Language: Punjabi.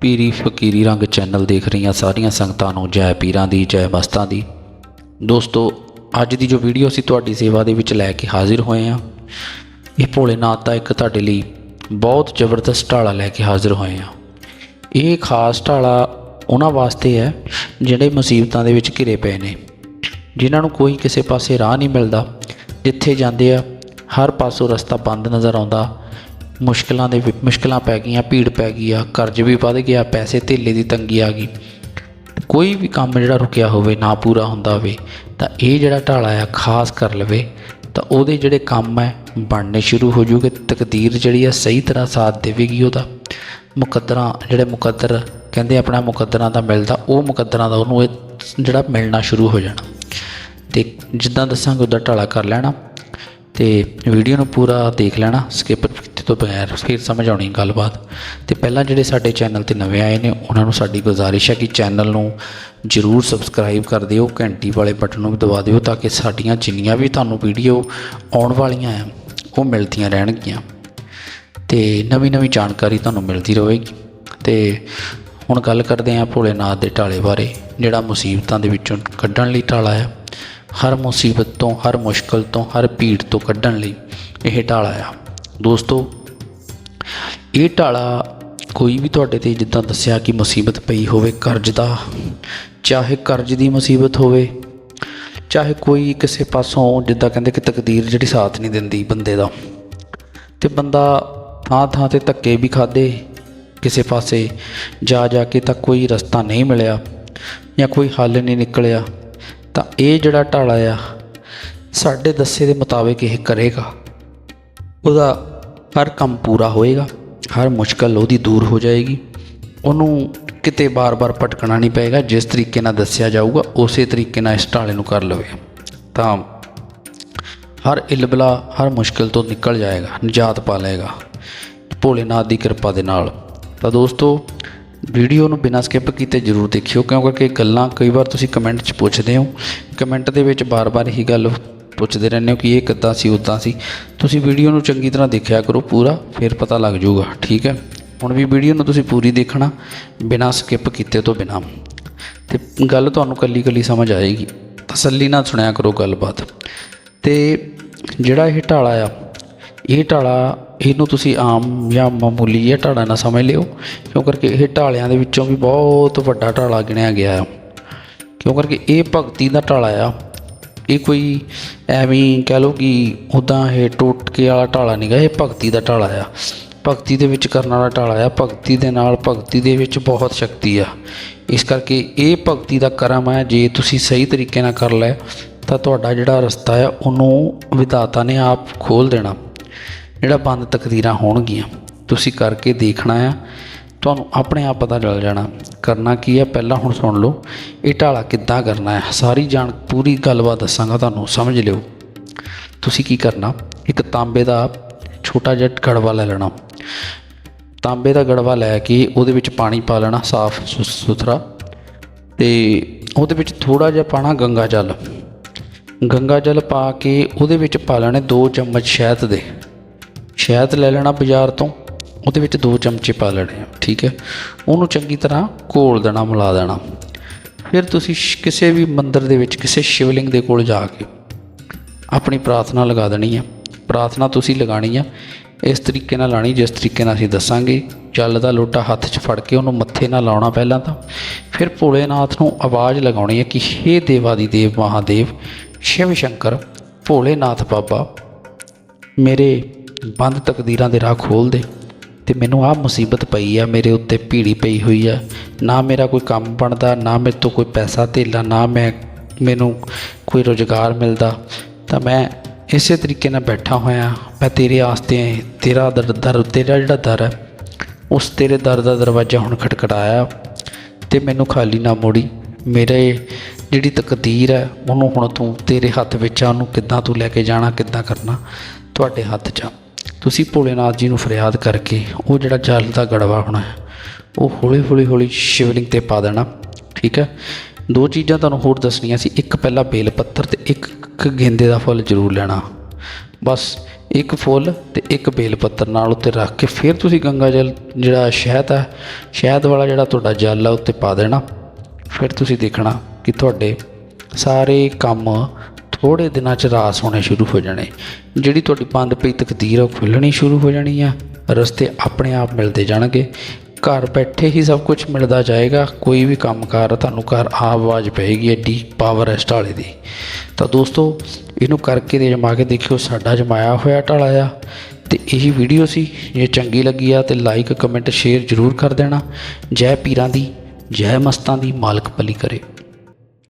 ਪੀਰੀ ਫਕੀਰੀ ਰੰਗ ਚੈਨਲ ਦੇਖ ਰਹੀਆਂ ਸਾਰੀਆਂ ਸੰਗਤਾਂ ਨੂੰ ਜੈ ਪੀਰਾਂ ਦੀ, ਜੈ ਮਸਤਾਂ ਦੀ। ਦੋਸਤੋ, ਅੱਜ ਦੀ ਜੋ ਵੀਡੀਓ ਅਸੀਂ ਤੁਹਾਡੀ ਸੇਵਾ ਦੇ ਵਿੱਚ ਲੈ ਕੇ ਹਾਜ਼ਰ ਹੋਏ ਹਾਂ, ਇਹ ਭੋਲੇਨਾਥ ਦਾ ਇੱਕ ਤੁਹਾਡੇ ਲਈ ਬਹੁਤ ਜ਼ਬਰਦਸਤ ਢਾਲਾ ਲੈ ਕੇ ਹਾਜ਼ਰ ਹੋਏ ਹਾਂ। ਇਹ ਖਾਸ ਢਾਲਾ ਉਹਨਾਂ ਵਾਸਤੇ ਹੈ ਜਿਹੜੇ ਮੁਸੀਬਤਾਂ ਦੇ ਵਿੱਚ ਘਿਰੇ ਪਏ ਨੇ, ਜਿਨ੍ਹਾਂ ਨੂੰ ਕੋਈ ਕਿਸੇ ਪਾਸੇ ਰਾਹ ਨਹੀਂ ਮਿਲਦਾ, ਜਿੱਥੇ ਜਾਂਦੇ ਆ ਹਰ ਪਾਸੋਂ ਰਸਤਾ ਬੰਦ ਨਜ਼ਰ ਆਉਂਦਾ। ਮੁਸ਼ਕਲਾਂ ਦੇ ਵਿੱਚ ਮੁਸ਼ਕਲਾਂ ਪੈ ਗਈਆਂ, ਭੀੜ ਪੈ ਗਈ ਆ, ਕਰਜ਼ ਵੀ ਵੱਧ ਗਿਆ, ਪੈਸੇ ਧੇਲੇ ਦੀ ਤੰਗੀ ਆ ਗਈ। ਕੋਈ ਵੀ ਕੰਮ ਜਿਹੜਾ ਰੁਕਿਆ ਹੋਵੇ, ਨਾ ਪੂਰਾ ਹੁੰਦਾ ਹੋਵੇ, ਤਾਂ ਇਹ ਜਿਹੜਾ ਢਾਲਾ ਆ, ਖਾਸ ਕਰ ਲਵੇ, ਤਾਂ ਉਹਦੇ ਜਿਹੜੇ ਕੰਮ ਹੈ ਬਣਨੇ ਸ਼ੁਰੂ ਹੋ ਜੂਗੇ, ਤਕਦੀਰ ਜਿਹੜੀ ਆ, ਸਹੀ ਤਰ੍ਹਾਂ ਸਾਥ ਦੇਵੇਗੀ ਉਹਦਾ। ਮੁਕੱਦਰਾਂ, ਜਿਹੜੇ ਮੁਕੱਦਰ ਕਹਿੰਦੇ ਆਪਣਾ ਮੁਕੱਦਰਾਂ ਦਾ ਮਿਲਦਾ, ਉਹ ਮੁਕੱਦਰਾਂ ਦਾ ਉਹਨੂੰ ਇਹ ਜਿਹੜਾ ਮਿਲਣਾ ਸ਼ੁਰੂ ਹੋ ਜਾਣਾ। ਤੇ ਜਿੱਦਾਂ ਦੱਸਾਂਗੇ ਉਹਦਾ ਢਾਲਾ ਕਰ ਲੈਣਾ। ਤੇ ਵੀਡੀਓ ਨੂੰ ਪੂਰਾ ਦੇਖ ਲੈਣਾ ਸਕਿਪ ਕੀਤੇ ਤੋਂ ਬਗੈਰ ਫਿਰ ਸਮਝ ਆਉਣੀ ਗੱਲਬਾਤ। ਤੇ ਪਹਿਲਾਂ ਜਿਹੜੇ ਸਾਡੇ ਚੈਨਲ ਤੇ ਨਵੇਂ ਆਏ ਨੇ, ਉਹਨਾਂ ਨੂੰ ਸਾਡੀ ਗੁਜ਼ਾਰਿਸ਼ ਹੈ ਕਿ ਚੈਨਲ ਨੂੰ ਜਰੂਰ ਸਬਸਕ੍ਰਾਈਬ ਕਰ ਦਿਓ, ਘੰਟੀ ਵਾਲੇ ਬਟਨ ਨੂੰ ਵੀ ਦਬਾ ਦਿਓ, ਤਾਂ ਕਿ ਸਾਡੀਆਂ ਜਿੰਨੀਆਂ ਵੀ ਤੁਹਾਨੂੰ ਵੀਡੀਓ ਆਉਣ ਵਾਲੀਆਂ ਆ, ਉਹ ਮਿਲਦੀਆਂ ਰਹਿਣਗੀਆਂ। ਤੇ ਨਵੀਂ ਨਵੀਂ ਜਾਣਕਾਰੀ ਤੁਹਾਨੂੰ ਮਿਲਦੀ ਰਹੇਗੀ। ਤੇ ਹੁਣ ਗੱਲ ਕਰਦੇ ਹਾਂ ਭੋਲੇਨਾਥ ਦੇ ਢਾਲੇ ਬਾਰੇ, ਜਿਹੜਾ ਮੁਸੀਬਤਾਂ ਦੇ ਵਿੱਚੋਂ ਕੱਢਣ ਲਈ ਢਾਲਾ ਹੈ ਹਰ ਮੁਸੀਬਤ ਤੋਂ, ਹਰ ਮੁਸ਼ਕਲ ਤੋਂ, ਹਰ ਭੀੜ ਤੋਂ ਕੱਢਣ ਲਈ ਇਹ ਢਾਲਾ ਆ। ਦੋਸਤੋ, ਇਹ ਢਾਲਾ ਕੋਈ ਵੀ ਤੁਹਾਡੇ ਤੇ ਜਿੱਦਾਂ ਦੱਸਿਆ ਕਿ ਮੁਸੀਬਤ ਪਈ ਹੋਵੇ, ਕਰਜ਼ ਦਾ, ਚਾਹੇ ਕਰਜ਼ ਦੀ ਮੁਸੀਬਤ ਹੋਵੇ, ਚਾਹੇ ਕੋਈ ਕਿਸੇ ਪਾਸੋਂ ਜਿੱਦਾਂ ਕਹਿੰਦੇ ਕਿ ਤਕਦੀਰ ਜਿਹੜੀ ਸਾਥ ਨਹੀਂ ਦਿੰਦੀ ਬੰਦੇ ਦਾ। ਤੇ ਬੰਦਾ ਥਾਂ ਥਾਂ ਤੇ ਧੱਕੇ ਵੀ ਖਾਦੇ ਕਿਸੇ ਪਾਸੇ ਜਾ ਜਾ ਕੇ ਤਾਂ ਕੋਈ ਰਸਤਾ ਨਹੀਂ ਮਿਲਿਆ ਜਾਂ ਕੋਈ ਹੱਲ ਨਹੀਂ ਨਿਕਲਿਆ। ਤਾਂ ਇਹ ਜਿਹੜਾ ਢਾਲਾ ਆ, ਸਾਡੇ ਦੱਸੇ ਦੇ ਮੁਤਾਬਿਕ ਇਹ ਕਰੇਗਾ। ਉਹਦਾ ਹਰ ਕੰਮ ਪੂਰਾ ਹੋਏਗਾ, ਹਰ ਮੁਸ਼ਕਲ ਉਹਦੀ ਦੂਰ ਹੋ ਜਾਏਗੀ। ਉਹਨੂੰ ਕਿਤੇ ਬਾਰ-ਬਾਰ ਭਟਕਣਾ ਨਹੀਂ ਪਏਗਾ, ਜਿਸ ਤਰੀਕੇ ਨਾਲ ਦੱਸਿਆ ਜਾਊਗਾ, ਉਸੇ ਤਰੀਕੇ ਨਾਲ ਇਸ ਢਾਲੇ ਨੂੰ ਕਰ ਲਵੇ ਤਾਂ ਹਰ ਇਲਬਲਾ, ਹਰ ਮੁਸ਼ਕਲ ਤੋਂ ਨਿਕਲ ਜਾਏਗਾ, ਨਿਜਾਤ ਪਾ ਲਏਗਾ। ਭੋਲੇਨਾਥ ਦੀ ਕਿਰਪਾ ਦੇ ਨਾਲ। ਤਾਂ ਦੋਸਤੋ ਵੀਡੀਓ ਨੂੰ ਬਿਨਾਂ ਸਕਿਪ ਕੀਤੇ ਜਰੂਰ ਦੇਖਿਓ, ਕਿਉਂਕਿ ਇਹ ਗੱਲਾਂ ਕਈ ਵਾਰ ਤੁਸੀਂ ਕਮੈਂਟ 'ਚ ਪੁੱਛਦੇ ਹੋ। ਕਮੈਂਟ ਦੇ ਵਿੱਚ ਬਾਰ-ਬਾਰ ਇਹੀ ਗੱਲ ਪੁੱਛਦੇ ਰਹਿੰਦੇ ਹੋ ਕਿ ਇਹ ਕਿੱਦਾਂ ਸੀ, ਉਦਾਂ ਸੀ। ਤੁਸੀਂ ਵੀਡੀਓ ਨੂੰ ਚੰਗੀ ਤਰ੍ਹਾਂ ਦੇਖਿਆ ਕਰੋ ਪੂਰਾ, ਫਿਰ ਪਤਾ ਲੱਗ ਜਾਊਗਾ, ਠੀਕ ਹੈ? ਹੁਣ ਵੀ ਵੀਡੀਓ ਨੂੰ ਤੁਸੀਂ ਪੂਰੀ ਦੇਖਣਾ, ਬਿਨਾਂ ਸਕਿਪ ਕੀਤੇ ਤੋਂ ਬਿਨਾਂ। ਤੇ ਗੱਲ ਤੁਹਾਨੂੰ ਕੱਲੀ ਕੱਲੀ ਸਮਝ ਆਏਗੀ। ਤਸੱਲੀ ਨਾਲ ਸੁਣਿਆ ਕਰੋ ਗੱਲਬਾਤ। ਤੇ ਜਿਹੜਾ ਇਹ ਢਾਲਾ ਆ, ਇਹ ਢਾਲਾ ਇਹਨੂੰ ਤੁਸੀਂ ਆਮ ਜਾਂ ਮਾਮੂਲੀ ਜਿਹਾ ਢਾਲਾ ਨਾ ਸਮਝ ਲਿਓ। ਕਿਉਂ ਕਰਕੇ ਇਹ ਢਾਲਿਆਂ ਦੇ ਵਿੱਚੋਂ ਵੀ ਬਹੁਤ ਵੱਡਾ ਢਾਲਾ ਗਿਣਿਆ ਗਿਆ ਆ। ਕਿਉਂ ਕਰਕੇ ਇਹ ਭਗਤੀ ਦਾ ਢਾਲਾ ਆ। ਇਹ ਕੋਈ ਐਵੇਂ ਕਹਿ ਲਓ ਕਿ ਉਦਾਂ ਇਹ ਟੋਟਕੇ ਵਾਲਾ ਢਾਲਾ ਨਹੀਂਗਾ ਇਹ ਭਗਤੀ ਦਾ ਢਾਲਾ ਆ। ਭਗਤੀ ਦੇ ਵਿੱਚ ਕਰਨ ਵਾਲਾ ਢਾਲਾ ਆ। ਭਗਤੀ ਦੇ ਨਾਲ ਭਗਤੀ ਦੇ ਵਿੱਚ ਬਹੁਤ ਸ਼ਕਤੀ ਆ। ਇਸ ਕਰਕੇ ਇਹ ਭਗਤੀ ਦਾ ਕਰਮ ਹੈ ਜੇ ਤੁਸੀਂ ਸਹੀ ਤਰੀਕੇ ਨਾਲ ਕਰ ਲੈ, ਤਾਂ ਤੁਹਾਡਾ ਜਿਹੜਾ ਰਸਤਾ ਆ, ਉਹਨੂੰ ਵਿਧਾਤਾ ਨੇ ਆਪ ਖੋਲ ਦੇਣਾ। ਜਿਹੜਾ ਬੰਦ ਤਕਦੀਰਾਂ ਹੋਣਗੀਆਂ, ਤੁਸੀਂ ਕਰਕੇ ਦੇਖਣਾ ਆ। ਤੁਹਾਨੂੰ ਆਪਣੇ ਆਪ ਪਤਾ ਚੱਲ ਜਾਣਾ, ਕਰਨਾ ਕੀ ਹੈ ਪਹਿਲਾਂ ਹੁਣ ਸੁਣ ਲਓ, ਇਹ ਢਾਲਾ ਕਿੱਦਾਂ ਕਰਨਾ ਹੈ ਸਾਰੀ ਜਾਣ, ਪੂਰੀ ਗੱਲਬਾਤ ਦੱਸਾਂਗਾ ਤੁਹਾਨੂੰ, ਸਮਝ ਲਿਓ। ਤੁਸੀਂ ਕੀ ਕਰਨਾ? ਇੱਕ ਤਾਂਬੇ ਦਾ ਛੋਟਾ ਜਿਹਾ ਗੜਵਾ ਲੈ ਲੈਣਾ। ਤਾਂਬੇ ਦਾ ਗੜਵਾ ਲੈ ਕੇ ਉਹਦੇ ਵਿੱਚ ਪਾਣੀ ਪਾ ਲੈਣਾ ਸਾਫ਼ ਸੁ- ਸੁਥਰਾ। ਤੇ ਉਹਦੇ ਵਿੱਚ ਥੋੜਾ ਜਿਹਾ ਪਾਣਾ ਗੰਗਾ ਜਲ। ਗੰਗਾ ਜਲ ਪਾ ਕੇ ਉਹਦੇ ਵਿੱਚ ਪਾ ਲੈਣੇ 2 ਚਮਚ ਸ਼ਹਿਦ ਦੇ। ਸ਼ਹਿਦ ਲੈ ਲੈਣਾ ਬਾਜ਼ਾਰ ਤੋਂ, ਉਹਦੇ ਵਿੱਚ ਦੋ ਚਮਚੇ ਪਾ ਲੈਣੇ ਆ, ਠੀਕ ਹੈ? ਉਹਨੂੰ ਚੰਗੀ ਤਰ੍ਹਾਂ ਘੋਲ ਦੇਣਾ, ਮਿਲਾ ਦੇਣਾ। ਫਿਰ ਤੁਸੀਂ ਕਿਸੇ ਵੀ ਮੰਦਿਰ ਦੇ ਵਿੱਚ, ਕਿਸੇ ਸ਼ਿਵਲਿੰਗ ਦੇ ਕੋਲ ਜਾ ਕੇ ਆਪਣੀ ਪ੍ਰਾਰਥਨਾ ਲਗਾ ਦੇਣੀ ਆ। ਪ੍ਰਾਰਥਨਾ ਤੁਸੀਂ ਲਗਾਣੀ ਆ, ਇਸ ਤਰੀਕੇ ਨਾਲ ਲਾਣੀ ਜਿਸ ਤਰੀਕੇ ਨਾਲ ਅਸੀਂ ਦੱਸਾਂਗੇ। ਜਲ ਦਾ ਲੋਟਾ ਹੱਥ 'ਚ ਫੜ ਕੇ ਉਹਨੂੰ ਮੱਥੇ ਨਾਲ ਲਾਉਣਾ ਪਹਿਲਾਂ ਤਾਂ। ਫਿਰ ਭੋਲੇਨਾਥ ਨੂੰ ਆਵਾਜ਼ ਲਗਾਉਣੀ ਹੈ ਕਿ, ਹੇ ਦੇਵਾਦੀ ਦੇਵ ਮਹਾਦੇਵ, ਸ਼ਿਵ ਸ਼ੰਕਰ, ਭੋਲੇਨਾਥ ਬਾਬਾ, ਮੇਰੇ ਬੰਦ ਤਕਦੀਰਾਂ ਦੇ ਰਾਹ ਖੋਲ ਦੇ ਤੇ ਮੈਨੂੰ ਆਹ ਮੁਸੀਬਤ ਪਈ ਆ, ਮੇਰੇ ਉੱਤੇ ਭੀੜੀ ਪਈ ਹੋਈ ਆ। ਨਾ ਮੇਰਾ ਕੋਈ ਕੰਮ ਬਣਦਾ, ਨਾ ਮੇਰੇ ਤੋਂ ਕੋਈ ਪੈਸਾ ਧੇਲਾ, ਨਾ ਮੈਂ, ਮੈਨੂੰ ਕੋਈ ਰੋਜ਼ਗਾਰ ਮਿਲਦਾ। ਤਾਂ ਮੈਂ ਇਸੇ ਤਰੀਕੇ ਨਾਲ ਬੈਠਾ ਹੋਇਆ। ਮੈਂ ਤੇਰੇ ਆਸਤੇ, ਤੇਰਾ ਦਰ ਦਰ, ਤੇਰਾ ਜਿਹੜਾ ਦਰ ਹੈ, ਉਸ ਤੇਰੇ ਦਰ ਦਾ ਦਰਵਾਜ਼ਾ ਹੁਣ ਖਟਖਟਾਇਆ ਤੇ ਮੈਨੂੰ ਖਾਲੀ ਨਾ ਮੋੜੀ। ਮੇਰੇ ਜਿਹੜੀ ਤਕਦੀਰ ਹੈ, ਉਹਨੂੰ ਹੁਣ ਤੂੰ ਤੇਰੇ ਹੱਥ ਵਿੱਚ ਆ, ਉਹਨੂੰ ਕਿੱਦਾਂ ਤੂੰ ਲੈ ਕੇ ਜਾਣਾ, ਕਿੱਦਾਂ ਕਰਨਾ, ਤੁਹਾਡੇ ਹੱਥ 'ਚ ਆ। ਤੁਸੀਂ ਭੋਲੇਨਾਥ ਜੀ ਨੂੰ ਫਰਿਆਦ ਕਰਕੇ ਉਹ ਜਿਹੜਾ ਜਲ ਦਾ ਗੜਵਾ ਹੋਣਾ ਹੈ, ਉਹ ਹੌਲੀ ਹੌਲੀ ਹੌਲੀ ਸ਼ਿਵਲਿੰਗ ਤੇ ਪਾ ਦੇਣਾ, ਠੀਕ ਹੈ? ਦੋ ਚੀਜ਼ਾਂ ਤੁਹਾਨੂੰ ਹੋਰ ਦੱਸਣੀਆਂ ਸੀ, ਇੱਕ ਪਹਿਲਾ ਬੇਲ ਪੱਤਰ ਤੇ ਇੱਕ ਗੇਂਦੇ ਦਾ ਫੁੱਲ ਜ਼ਰੂਰ ਲੈਣਾ। ਬਸ ਇੱਕ ਫੁੱਲ ਤੇ ਇੱਕ ਬੇਲ ਪੱਤਰ ਨਾਲ ਉੱਤੇ ਰੱਖ ਕੇ ਫਿਰ ਤੁਸੀਂ ਗੰਗਾ ਜਲ ਜਿਹੜਾ ਸ਼ਹਿਦ ਹੈ, ਸ਼ਹਿਦ ਵਾਲਾ ਜਿਹੜਾ ਤੁਹਾਡਾ ਜਲ ਆ ਉੱਤੇ ਪਾ ਦੇਣਾ। ਫਿਰ ਤੁਸੀਂ ਦੇਖਣਾ ਕਿ ਤੁਹਾਡੇ ਸਾਰੇ ਕੰਮ ਥੋੜੇ ਦਿਨਾਂ ਚ ਰਾਸ ਹੋਣੇ ਸ਼ੁਰੂ ਹੋ ਜਾਣੇ। ਜਿਹੜੀ ਤੁਹਾਡੀ ਬੰਦ ਪਈ ਤਕਦੀਰ ਆ ਉਹ ਖੁੱਲਣੀ ਸ਼ੁਰੂ ਹੋ ਜਾਣੀ ਆ। ਰਸਤੇ ਆਪਣੇ ਆਪ ਮਿਲਦੇ ਜਾਣਗੇ। ਘਰ ਬੈਠੇ ਹੀ ਸਭ ਕੁਝ ਮਿਲਦਾ ਜਾਏਗਾ। ਕੋਈ ਵੀ ਕੰਮਕਾਰ ਆ, ਤੁਹਾਨੂੰ ਘਰ ਆ ਆਵਾਜ਼ ਪਏਗੀ ਐਡੀ ਪਾਵਰ ਹੈ ਇਸ ਢਾਲੇ ਦੀ। ਤਾਂ ਦੋਸਤੋ ਇਹਨੂੰ ਕਰਕੇ ਤੇ ਜਮਾ ਕੇ ਦੇਖਿਓ ਸਾਡਾ ਜਮਾਇਆ ਹੋਇਆ ਢਾਲਾ ਆ। ਤੇ ਇਹੀ ਵੀਡੀਓ ਸੀ ਜੇ ਚੰਗੀ ਲੱਗੀ ਆ ਤੇ ਲਾਈਕ ਕਮੈਂਟ ਸ਼ੇਅਰ ਜ਼ਰੂਰ ਕਰ ਦੇਣਾ। ਜੈ ਪੀਰਾਂ ਦੀ ਜੈ ਮਸਤਾਂ ਦੀ ਮਾਲਕ ਭਲੀ ਕਰੇ।